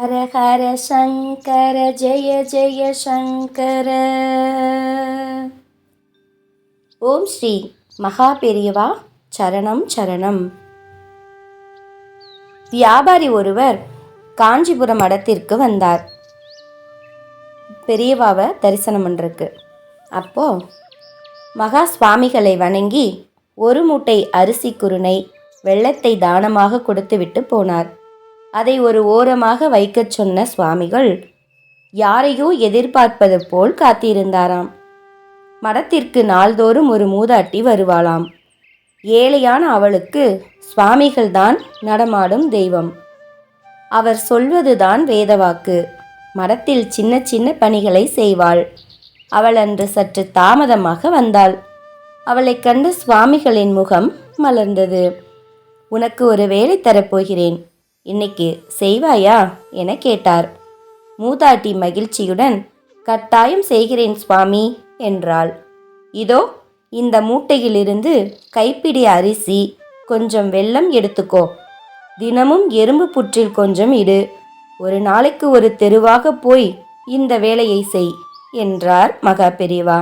ஹர ஹர சங்கர ஜெய ஜெய சங்கர. ஓம் ஸ்ரீ மகா பெரியவா சரணம் சரணம். வியாபாரி ஒருவர் காஞ்சிபுரம் மடத்திற்கு வந்தார். பெரியவாவை தரிசனம் பண்ணுறக்கு அப்போ மகா சுவாமிகளை வணங்கி ஒரு மூட்டை அரிசி குருணை வெள்ளத்தை தானமாக கொடுத்துவிட்டு போனார். அதை ஒரு ஓரமாக வைக்கச் சொன்ன சுவாமிகள் யாரையோ எதிர்பார்ப்பது போல் காத்திருந்தாராம். மடத்திற்கு நாள்தோறும் ஒரு மூதாட்டி வருவாளாம். ஏழையான அவளுக்கு சுவாமிகள்தான் நடமாடும் தெய்வம். அவர் சொல்வதுதான் வேதவாக்கு. மடத்தில் சின்ன சின்ன பணிகளை செய்வாள். அவள் அன்று சற்று தாமதமாக வந்தாள். அவளைக் கண்டு சுவாமிகளின் முகம் மலர்ந்தது. உனக்கு ஒரு வேலை தரப்போகிறேன். இன்னைக்கு செய்வாயா? என கேட்டார். மூதாட்டி மகிழ்ச்சியுடன் கட்டாயம் செய்கிறேன் சுவாமி என்றாள். இதோ இந்த மூட்டையிலிருந்து கைப்பிடி அரிசி கொஞ்சம் வெள்ளம் எடுத்துக்கோ. தினமும் எறும்பு புற்றில் கொஞ்சம் இடு. ஒரு நாளைக்கு ஒரு தெருவாக போய் இந்த வேலையை செய் என்றார் மகா பெரியவா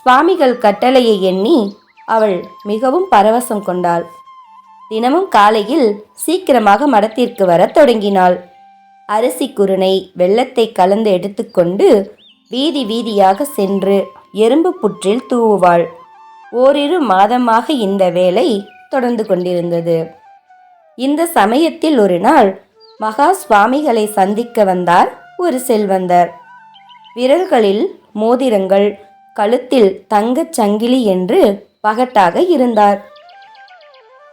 சுவாமிகள் கட்டளையை எண்ணி அவள் மிகவும் பரவசம் கொண்டாள். தினமும் காலையில் சீக்கிரமாக மடத்திற்கு வரத் தொடங்கினாள். அரிசி குருணை வெள்ளத்தை கலந்து எடுத்துக்கொண்டு வீதி வீதியாக சென்று எறும்பு புற்றில் தூவுவாள். ஓரிரு மாதமாக இந்த வேலை தொடர்ந்து கொண்டிருந்தது. இந்த சமயத்தில் ஒரு நாள் மகா சுவாமிகளை சந்திக்க வந்தார் ஒரு செல்வந்தர். விரல்களில் மோதிரங்கள் கழுத்தில் தங்கச் சங்கிலி என்று பகட்டாக இருந்தார்.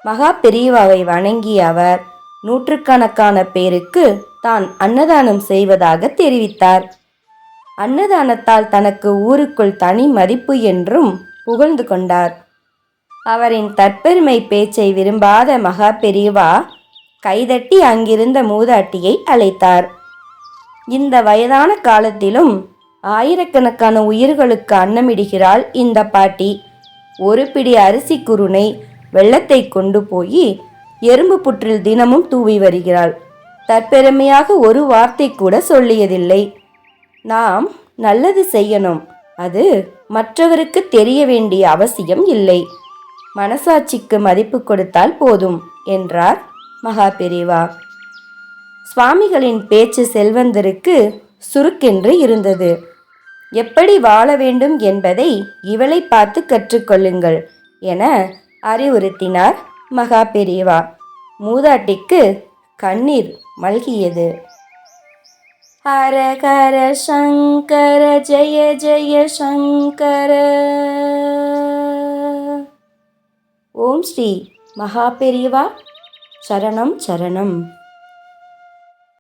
மகா பெரியவாவை வணங்கிய அவர் நூற்றுக்கணக்கான பேருக்கு தான் அன்னதானம் செய்வதாக தெரிவித்தார். அன்னதானத்தால் தனக்கு ஊருக்குள் தனி மதிப்பு என்றும் புகழ்ந்து கொண்டார். அவரின் தற்பெருமை பேச்சை விரும்பாத மகா பெரியவா கைதட்டி அங்கிருந்த மூதாட்டியை அழைத்தார். இந்த வயதான காலத்திலும் ஆயிரக்கணக்கான உயிர்களுக்கு அன்னமிடுகிறாள் இந்த பாட்டி. ஒரு பிடி அரிசி குருணை வெள்ளத்தை கொண்டு போய் எறும்பு புற்றில் தினமும் தூவி வருகிறாள். தற்பெருமையாக ஒரு வார்த்தை கூட சொல்லியதில்லை. நாம் நல்லது செய்யணும். அது மற்றவருக்கு தெரிய வேண்டிய அவசியம் இல்லை. மனசாட்சிக்கு மதிப்பு கொடுத்தால் போதும் என்றார் மகா பெரிவா. சுவாமிகளின் பேச்சு செல்வந்தருக்கு சுருக்கென்று இருந்தது. எப்படி வாழ வேண்டும் என்பதை இவளை பார்த்து கற்றுக்கொள்ளுங்கள் என அறிவுறுத்தினார் மகா பெரியவா. மூதாட்டிக்கு கண்ணீர் மல்கியது. ஹர சங்கர ஜெய ஜெய சங்கர. ஓம் ஸ்ரீ மகா பெரியவா. சரணம் சரணம்.